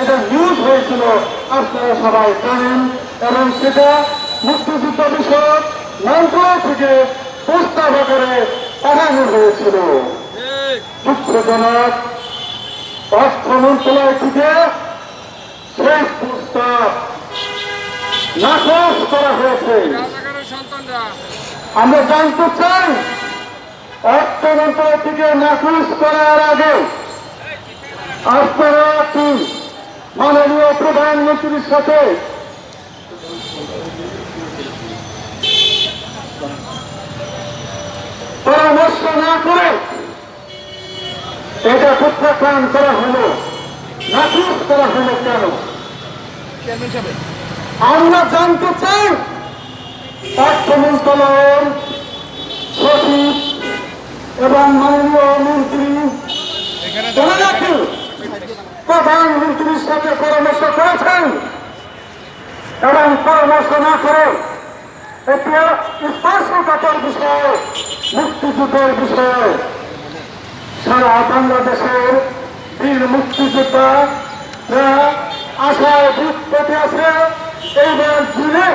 এটা নিউজ হয়েছিল, আপনারা সবাই জানেন, এবং সেটা মুক্তিযুদ্ধ বিষয়ক মন্ত্রণালয় থেকে প্রস্তাব আকারে পাঠানো হয়েছিল। দুঃখজনক, অর্থ মন্ত্রণালয় থেকে সেই প্রস্তাব নাকচ করা হয়েছে। আমরা জানতে চাই, অর্থ মন্ত্রণালয় থেকে নাকচ করার আগে আপনারা কি মাননীয় প্রধানমন্ত্রীর সাথে। পরামর্শ না করে এটা প্রত্যাখ্যান করা হলো। নাকচ করা হলো কেন? আমরা জানতে চাই অর্থ মন্ত্রণালয়ের সচিব এবং মাননীয় মন্ত্রী। প্রধানমন্ত্রীর সাথে পরামর্শ করেছেন এবং পরামর্শ না করে একটি স্পর্শকাতর বিষয়, মুক্তিযুদ্ধের বিষয়, সারা বাংলাদেশের বীর মুক্তিযোদ্ধা আশায় বুক পেতে আছে এইবার দিনে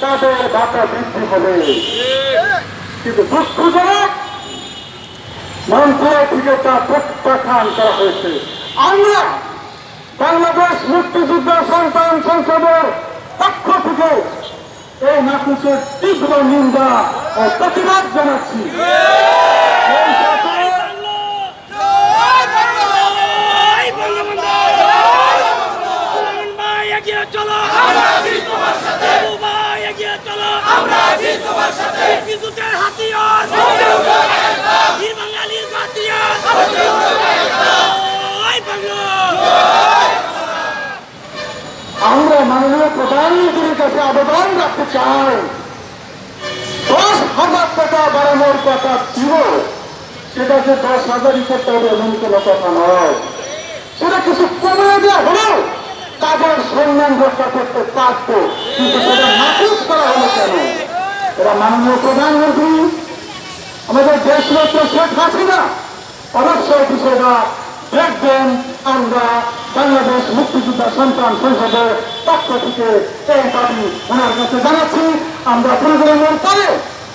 তাদের ভাতা বৃদ্ধি হবে। কিন্তু দুঃখজনক মন্ত্রণালয় থেকে তা প্রত্যাখ্যান করা হয়েছে। আমরা বাংলাদেশ মুক্তিযুদ্ধ সন্তান সংসদের পক্ষ থেকে এই নাকুচের তীব্র নিন্দা ও প্রতিবাদ জানাচ্ছি। এই সাথে। আমরা মাননীয় প্রধানমন্ত্রীর কাছে আবেদন রাখতে চাই দশ হাজার টাকা কথা ছিল, সেটা দশ হাজারই করতে হবে এমন কোনো কথা নয়। সেটা কিছু কমে দেওয়া হলেও তাদের সম্মান রক্ষা করতে পারত, কিন্তু সেটা নাকচ করা হলো কেন? এরা মাননীয় প্রধানমন্ত্রী, আমাদের দেশ রত্ন শেখ হাসিনা অবশ্যই বিষয়টা দেখবেন, আমরা বাংলাদেশ মুক্তিযোদ্ধা সন্তান সংসদের পক্ষ থেকে এই দাবি ওনার কাছে জানাচ্ছি। আমরা প্রোগ্রামের পরে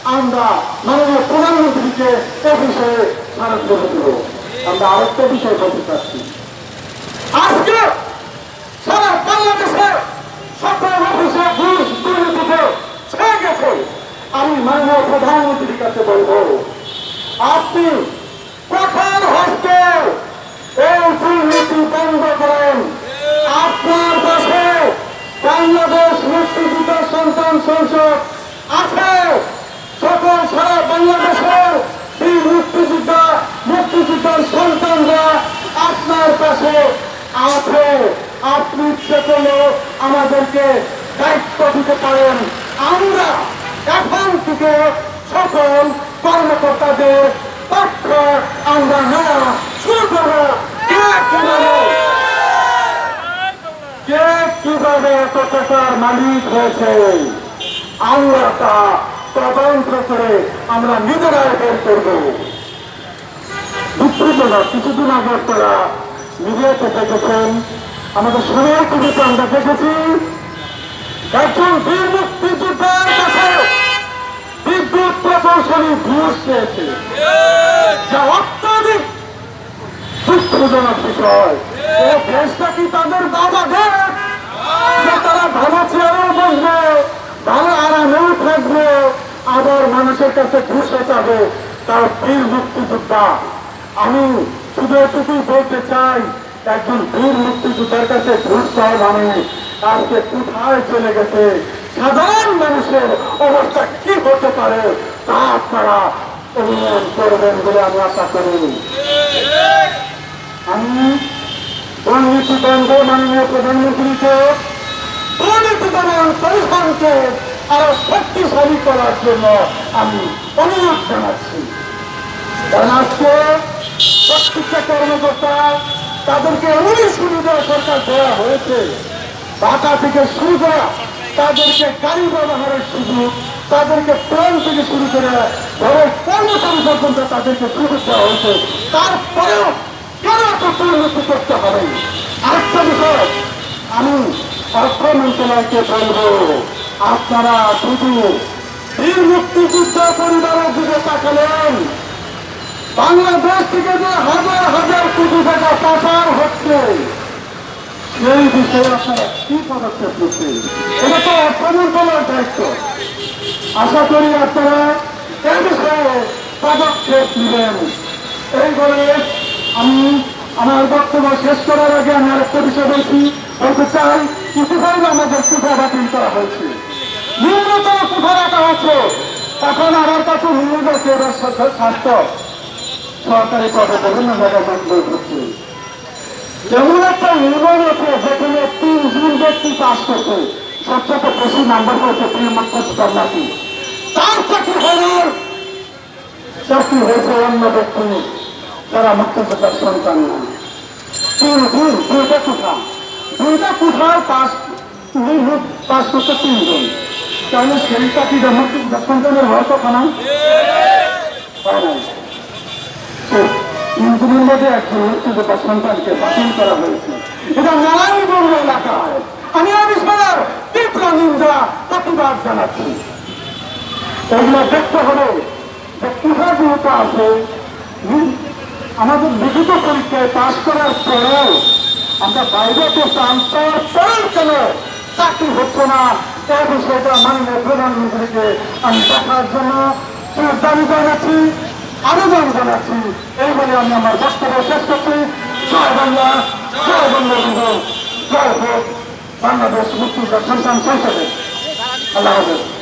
আমরা মাননীয় প্রধানমন্ত্রীকে এ বিষয়ে স্মারক করে দেব আমরা আরেকটা বিষয় বলতে চাচ্ছি। আজকে সারা বাংলাদেশে সকল অফিসে ঘুষ দুর্নীতিতে ছেয়ে গেছে। আমি মাননীয় প্রধানমন্ত্রীর কাছে বলব, আপনি কঠোর হস্তে এই দুর্নীতি বন্ধ করেন আপনার পাশে বাংলাদেশ মুক্তিযুদ্ধ সন্তান সংসদ আছে সকল সারা বাংলাদেশের এই মুক্তিযোদ্ধা মুক্তিযুদ্ধের সন্তানরা আপনার পাশে আছে করলে আমাদেরকে দায়িত্ব দিতে পারেন। আমরা এখন থেকে সকল কর্মকর্তাদের পক্ষ আমরা নেওয়া শুরু করব। কীভাবে? টাকার মালিক হয়েছে? আমরা তা তদন্ত করে আমরা নিজেরাই বের করব। দুঃখজনক কিছুদিন আগে আপনারা মিডিয়াতে দেখেছেন আমাদের সময় টিভিতে আমরা দেখেছি একজন বীর মুক্তিযোদ্ধার কাছে বিদ্যুৎ প্রকৌশলী ঘুষ পেয়েছে। যা অত্যাধিক দুঃখজনক বিষয়। দেশটা কি তাদের বাবা যে তারা ভালো চেয়ারেও বসবে, ভালো আরামেও থাকবে, আবার মানুষের কাছে ঘুষ চাবে তার বীর মুক্তিযোদ্ধা। আমি শুধু এটুকুই বলতে চাই একজন বীর মুক্তিযোদ্ধার কাছে ঘুষ পাওয়া মানে আজকে কোথায় চলে গেছে? সাধারণ মানুষের অবস্থা কি হতে পারে তা আপনারা অনুমান করবেন বলে আমি আশা করি। আমি দুর্নীতি বন্ধ মাননীয় প্রধানমন্ত্রীকে দুর্নীতি দমন পরিশ্রমকে আরও শক্তিশালী করার জন্য আমি অনুরোধ জানাচ্ছি। কর্মকর্তা তাদেরকে এমনই সুবিধা সরকার দেওয়া হয়েছে। ভাতা থেকে শুরু করা, তাদেরকে গাড়ি ব্যবহারের সুযোগ, তাদেরকে প্রাণ থেকে শুরু করে ঘরের কর্মচারী পর্যন্ত তাদেরকে সুযোগ দেওয়া হয়েছে। তারপরেও কেন এত দুর্নীতি করতে হবে? আরেকটা বিষয়, আমি অর্থ মন্ত্রণালয়কে বলব, আপনারা শুধু বীর মুক্তিযুদ্ধ পরিবারের দিকে তাকালেন বাংলাদেশ থেকে যে হাজার হাজার কোটি টাকা পাচার হচ্ছে, সেই বিষয়ে আপনারা কি পদক্ষেপ নিচ্ছেন? এটা তো অর্থ মন্ত্রণালয়ের দায়িত্ব। আশা করি আপনারা এই বিষয়ে পদক্ষেপ নেবেন। এই বলে আমি আমার বক্তব্য শেষ করার আগে আমি আরেকটা বিষয় বলছি, বলতে চাই ইতিমধ্যে আমাদের কুঠা বাতিল করা হয়েছে। ন্যূনতম কুঠা রাখা হচ্ছে। তখন আমার কাছে এবার স্বাস্থ্য। সরকারি বিভিন্ন জায়গায় মন্তব্য হচ্ছে যেমন একটা ইউনিয়ন আছে, যেখানে তিনজন ব্যক্তি পাস করছে, সবচেয়ে বেশি নাম্বার করছে প্রিয়মাত্র নাকি তার চাকরি হওয়ার চাকরি হয়েছে অন্য ব্যক্তি যারা মুক্তিযোদ্ধার সন্তান না তিন দিন, দুইটা কোঠা দুইটা পাস নির্ভুত পাস করছে তিনজন। তাহলে সেই চাকরিটা মুক্তিযোদ্ধার সন্তানের হওয়ার কথা না ইঞ্জিনের মধ্যে একজন মুক্তিযোদ্ধা সন্তানকে বাতিল করা হয়েছে। এটা নারায়ণগঞ্জ এলাকায়। আমি এই বিষয়ের তীব্র নিন্দা প্রতিবাদ জানাচ্ছি। এগুলো দেখতে হবে যে আছে আমাদের লিখিত পরীক্ষায় পাশ করার পরেও আমরা বাইরে তারপরেও কেন চাকরি হচ্ছে না। এই বিষয়টা মাননীয় প্রধানমন্ত্রীকে আমি দেখার জন্য দাবি জানাচ্ছি। আবেদন জানাচ্ছি এই বলে আমি আমার বক্তব্য শেষ করছি। জয় বাংলা, জয় বঙ্গবন্ধু। জয় হোক বাংলাদেশ মুক্তিযোদ্ধা সন্তান সংসদে। আল্লাহ হাফেজ।